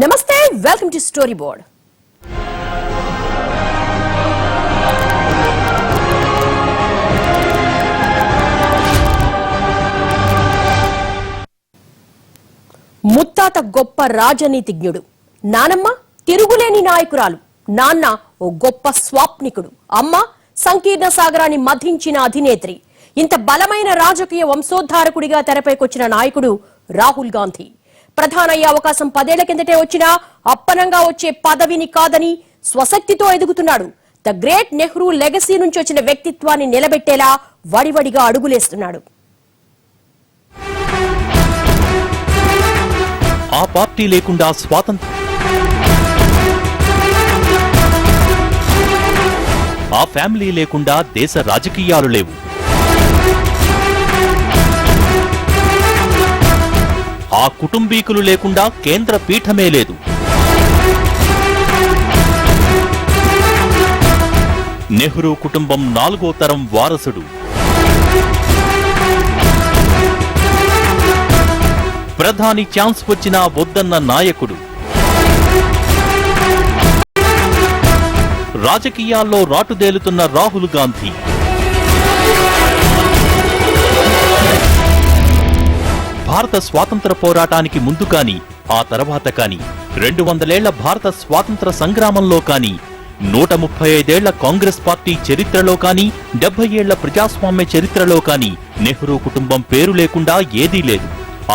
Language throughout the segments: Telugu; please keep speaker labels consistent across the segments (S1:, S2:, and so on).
S1: నమస్తే వెల్కమ్ టు స్టోరీ బోర్డ్ ముత్తాత గొప్ప రాజనీతిజ్ఞుడు. నానమ్మ తిరుగులేని నాయకురాలు. నాన్న ఓ గొప్ప స్వాప్నికుడు. అమ్మ సంకీర్ణ సాగరాన్ని మధించిన అధినేత్రి. ఇంత బలమైన రాజకీయ వంశోద్ధారకుడిగా తెరపైకొచ్చిన నాయకుడు రాహుల్ గాంధీ. ప్రధానయ్యే అవకాశం పదేళ్ళ కిందటే వచ్చినా అప్పనంగా వచ్చే పదవిని కాదని స్వశక్తితో ఎదుగుతున్నాడు. ద గ్రేట్ నెహ్రూ లెగసీ నుంచి వచ్చిన వ్యక్తిత్వాన్ని నిలబెట్టేలా వడివడిగా అడుగులేస్తున్నాడు.
S2: ఆ పార్టీ లేకుండా స్వాతంత్ర ఆ ఫ్యామిలీ లేకుండా దేశ రాజకీయాలు లేవు. ఆ కుటుంబీకులు లేకుండా కేంద్ర పీఠమే లేదు. నెహ్రూ కుటుంబం నాలుగో తరం వారసుడు. ప్రధాని ఛాన్స్ వచ్చినా వద్దన్న నాయకుడు. రాజకీయాల్లో రాటుదేలుతున్న రాహుల్ గాంధీ. భారత స్వాతంత్ర పోరాటానికి ముందు కాని ఆ తర్వాత కాని రెండు వందలేళ్ళ భారత స్వాతంత్ర సంగ్రామంలో కాని నూట ముప్పై ఐదేళ్ళ కాంగ్రెస్ పార్టీ చరిత్రలో కాని డెబ్బై ఏళ్ళ ప్రజాస్వామ్య చరిత్రలో కాని నెహ్రూ కుటుంబం పేరు లేకుండా ఏదీ లేదు.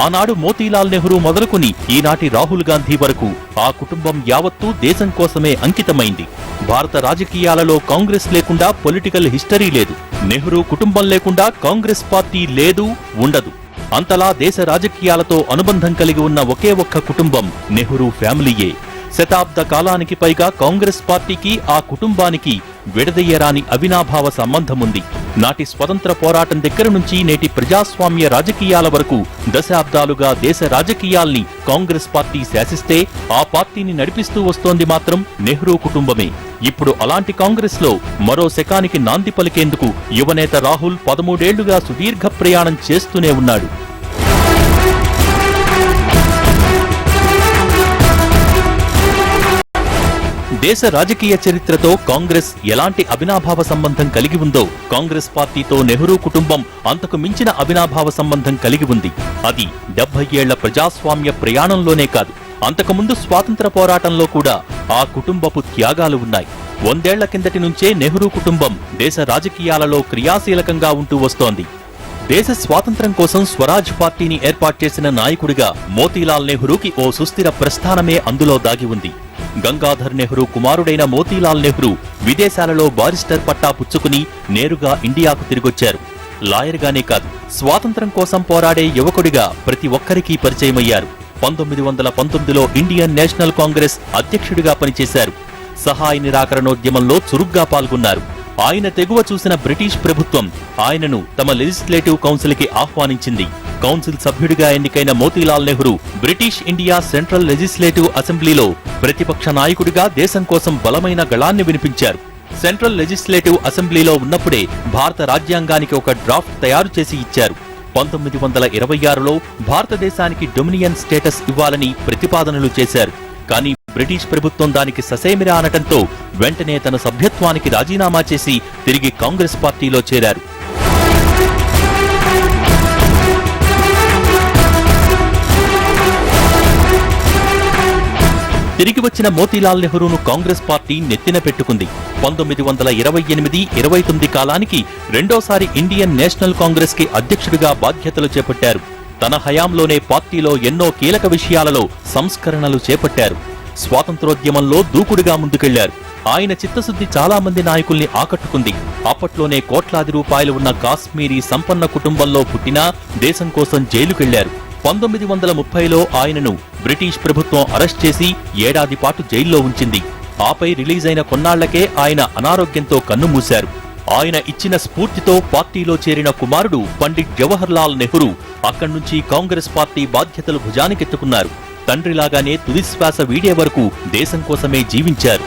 S2: ఆనాడు మోతీలాల్ నెహ్రూ మొదలుకుని ఈనాటి రాహుల్ గాంధీ వరకు ఆ కుటుంబం యావత్తూ దేశం కోసమే అంకితమైంది. భారత రాజకీయాలలో కాంగ్రెస్ లేకుండా పొలిటికల్ హిస్టరీ లేదు. నెహ్రూ కుటుంబం లేకుండా కాంగ్రెస్ పార్టీ లేదు ఉండదు. అంతలా దేశ రాజకీయాలతో అనుబంధం కలిగి ఉన్న ఒకే ఒక్క కుటుంబం నెహ్రూ ఫ్యామిలీయే. శతాబ్ద కాలానికి పైగా కాంగ్రెస్ పార్టీకి ఆ కుటుంబానికి విడదీయరాని అవినాభావ సంబంధముంది. నాటి స్వతంత్ర పోరాటం దగ్గర నుంచి నేటి ప్రజాస్వామ్య రాజకీయాల వరకు దశాబ్దాలుగా దేశ రాజకీయాల్ని కాంగ్రెస్ పార్టీ శాసిస్తే ఆ పార్టీని నడిపిస్తూ వస్తోంది మాత్రం నెహ్రూ కుటుంబమే. ఇప్పుడు అలాంటి కాంగ్రెస్లో మరో శకానికి నాంది పలికేందుకు యువనేత రాహుల్ పదమూడేళ్ళుగా సుదీర్ఘ ప్రయాణం చేస్తూనే ఉన్నాడు. దేశ రాజకీయ చరిత్రతో కాంగ్రెస్ ఎలాంటి అవినాభావ సంబంధం కలిగి ఉందో కాంగ్రెస్ పార్టీతో నెహ్రూ కుటుంబం అంతకు మించిన అవినాభావ సంబంధం కలిగి ఉంది. అది డెబ్బై ఏళ్ళ ప్రజాస్వామ్య ప్రయాణంలోనే కాదు అంతకుముందు స్వాతంత్ర పోరాటంలో కూడా ఆ కుటుంబపు త్యాగాలు ఉన్నాయి. వందేళ్ళ కిందటి నుంచే నెహ్రూ కుటుంబం దేశ రాజకీయాలలో క్రియాశీలకంగా ఉంటూ వస్తోంది. దేశ స్వాతంత్ర్యం కోసం స్వరాజ్ పార్టీని ఏర్పాటు చేసిన నాయకుడిగా మోతీలాల్ నెహ్రూకి ఓ సుస్థిర ప్రస్థానమే అందులో దాగి ఉంది. గంగాధర్ నెహ్రూ కుమారుడైన మోతీలాల్ నెహ్రూ విదేశాలలో బారిస్టర్ పట్టా పుచ్చుకుని నేరుగా ఇండియాకు తిరిగొచ్చారు. లాయర్గానే కాదు స్వాతంత్ర్యం కోసం పోరాడే యువకుడిగా ప్రతి ఒక్కరికీ పరిచయమయ్యారు. పంతొమ్మిది వందల పంతొమ్మిదిలో ఇండియన్ నేషనల్ కాంగ్రెస్ అధ్యక్షుడిగా పనిచేశారు. సహాయ నిరాకరణోద్యమంలో చురుగ్గా పాల్గొన్నారు. ఆయన తెగువ చూసిన బ్రిటిష్ ప్రభుత్వం ఆయనను తమ లెజిస్లేటివ్ కౌన్సిల్కి ఆహ్వానించింది. కౌన్సిల్ సభ్యుడిగా ఎన్నికైన Motilal Nehru British India Central Legislative అసెంబ్లీలో ప్రతిపక్ష నాయకుడిగా దేశం కోసం బలమైన గళాన్ని వినిపించారు. సెంట్రల్ లెజిస్లేటివ్ అసెంబ్లీలో ఉన్నప్పుడే భారత రాజ్యాంగానికి ఒక డ్రాఫ్ట్ తయారు చేసి ఇచ్చారు. పంతొమ్మిది వందల ఇరవై ఆరులో భారతదేశానికి డొమినియన్ స్టేటస్ ఇవ్వాలని ప్రతిపాదనలు చేశారు. కానీ బ్రిటిష్ ప్రభుత్వం దానికి ససేమిరా అనటంతో వెంటనే తన సభ్యత్వానికి రాజీనామా చేసి తిరిగి కాంగ్రెస్ పార్టీలో చేరారు. తిరిగి వచ్చిన మోతీలాల్ నెహ్రూను కాంగ్రెస్ పార్టీ నెత్తిన పెట్టుకుంది. పంతొమ్మిది వందల ఇరవై ఎనిమిది ఇరవై తొమ్మిది కాలానికి రెండోసారి ఇండియన్ నేషనల్ కాంగ్రెస్కి అధ్యక్షుడిగా బాధ్యతలు చేపట్టారు. తన హయాంలోనే పార్టీలో ఎన్నో కీలక విషయాలలో సంస్కరణలు చేపట్టారు. స్వాతంత్రోద్యమంలో దూకుడుగా ముందుకెళ్ళారు. ఆయన చిత్తశుద్ధి చాలా మంది నాయకుల్ని ఆకట్టుకుంది. అప్పట్లోనే కోట్లాది రూపాయలు ఉన్న కాశ్మీరీ సంపన్న కుటుంబంలో పుట్టినా దేశం కోసం జైలుకెళ్ళారు. పంతొమ్మిది వందల ముప్పైలో ఆయనను బ్రిటిష్ ప్రభుత్వం అరెస్ట్ చేసి ఏడాది పాటు జైల్లో ఉంచింది. ఆపై రిలీజ్ అయిన కొన్నాళ్ళకే ఆయన అనారోగ్యంతో కన్నుమూశారు. ఆయన ఇచ్చిన స్ఫూర్తితో పార్టీలో చేరిన కుమారుడు పండిట్ జవహర్ లాల్ నెహ్రూ అక్కడి నుంచి కాంగ్రెస్ పార్టీ బాధ్యతలు భుజానికెత్తుకున్నారు. తండ్రిలాగానే తుదిశ్వాస వీడే వరకు దేశం కోసమే జీవించారు.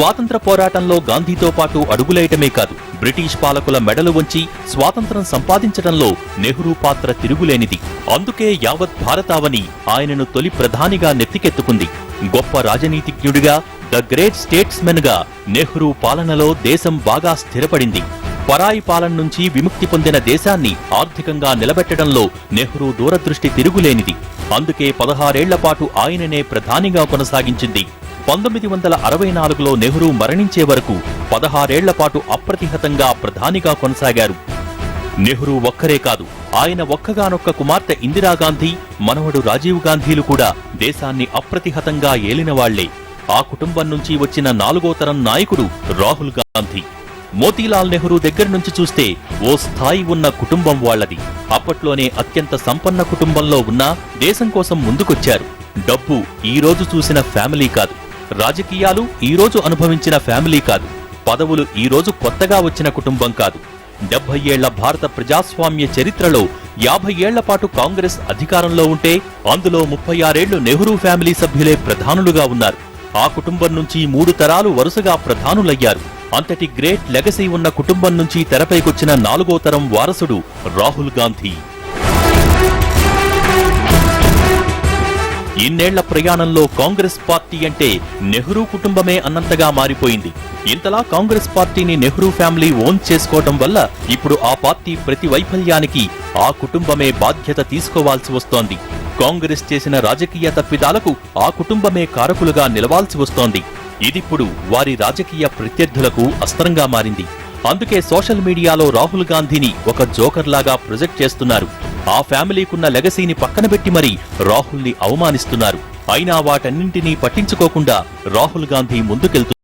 S2: స్వాతంత్ర పోరాటంలో గాంధీతో పాటు అడుగులేయటమే కాదు బ్రిటిష్ పాలకుల మెడలు వంచి స్వాతంత్రం సంపాదించడంలో నెహ్రూ పాత్ర తిరుగులేనిది. అందుకే యావత్ భారతావని ఆయనను తొలి ప్రధానిగా నెత్తికెత్తుకుంది. గొప్ప రాజనీతిజ్ఞుడిగా ద గ్రేట్ స్టేట్స్మెన్గా నెహ్రూ పాలనలో దేశం బాగా స్థిరపడింది. పరాయి పాలన నుంచి విముక్తి పొందిన దేశాన్ని ఆర్థికంగా నిలబెట్టడంలో నెహ్రూ దూరదృష్టి తిరుగులేనిది. అందుకే పదహారేళ్ళ పాటు ఆయననే ప్రధానిగా కొనసాగించింది. పంతొమ్మిది వందల అరవై నాలుగులో నెహ్రూ మరణించే వరకు పదహారేళ్ళ పాటు అప్రతిహతంగా ప్రధానిగా కొనసాగారు. నెహ్రూ ఒక్కరే కాదు ఆయన ఒక్కగానొక్క కుమార్తె ఇందిరాగాంధీ మనవడు రాజీవ్ గాంధీలు కూడా దేశాన్ని అప్రతిహతంగా ఏలినవాళ్ళే ఆ కుటుంబం నుంచి వచ్చిన నాలుగో తరం నాయకుడు రాహుల్ గాంధీ. మోతీలాల్ నెహ్రూ దగ్గర నుంచి చూస్తే ఓ స్థాయి ఉన్న కుటుంబం వాళ్ళది అప్పట్లోనే అత్యంత సంపన్న కుటుంబంలో ఉన్నా దేశం కోసం ముందుకొచ్చారు. డబ్బు ఈ రోజు చూసిన ఫ్యామిలీ కాదు. రాజకీయాలు ఈరోజు అనుభవించిన ఫ్యామిలీ కాదు. పదవులు ఈరోజు కొత్తగా వచ్చిన కుటుంబం కాదు. డెబ్బై ఏళ్ళ భారత ప్రజాస్వామ్య చరిత్రలో యాభై ఏళ్ళ పాటు కాంగ్రెస్ అధికారంలో ఉంటే అందులో ముప్పై ఆరేళ్ళు నెహ్రూ ఫ్యామిలీ సభ్యులే ప్రధానులుగా ఉన్నారు. ఆ కుటుంబం నుంచి మూడు తరాలు వరుసగా ప్రధానులయ్యారు. అంతటి గ్రేట్ లెగసీ ఉన్న కుటుంబం నుంచి తెరపైకొచ్చిన నాలుగో తరం వారసుడు రాహుల్ గాంధీ. ఇన్నేళ్ళ ప్రయాణంలో కాంగ్రెస్ పార్టీ అంటే నెహ్రూ కుటుంబమే అన్నంతగా మారిపోయింది. ఇంతలా కాంగ్రెస్ పార్టీని నెహ్రూ ఫ్యామిలీ ఓన్ చేసుకోవటం వల్ల ఇప్పుడు ఆ పార్టీ ప్రతి వైఫల్యానికి ఆ కుటుంబమే బాధ్యత తీసుకోవాల్సి వస్తోంది. కాంగ్రెస్ చేసిన రాజకీయ తప్పిదాలకు ఆ కుటుంబమే కారకులుగా నిలవాల్సి వస్తోంది. ఇదిప్పుడు వారి రాజకీయ ప్రత్యర్థులకు అస్త్రంగా మారింది. అందుకే సోషల్ మీడియాలో రాహుల్ గాంధీని ఒక జోకర్ లాగా ప్రొజెక్ట్ చేస్తున్నారు. ఆ ఫ్యామిలీకున్న లెగసీని పక్కన పెట్టి మరీ రాహుల్ని అవమానిస్తున్నారు. అయినా వాటన్నింటినీ పట్టించుకోకుండా రాహుల్ గాంధీ ముందుకెళ్తున్నారు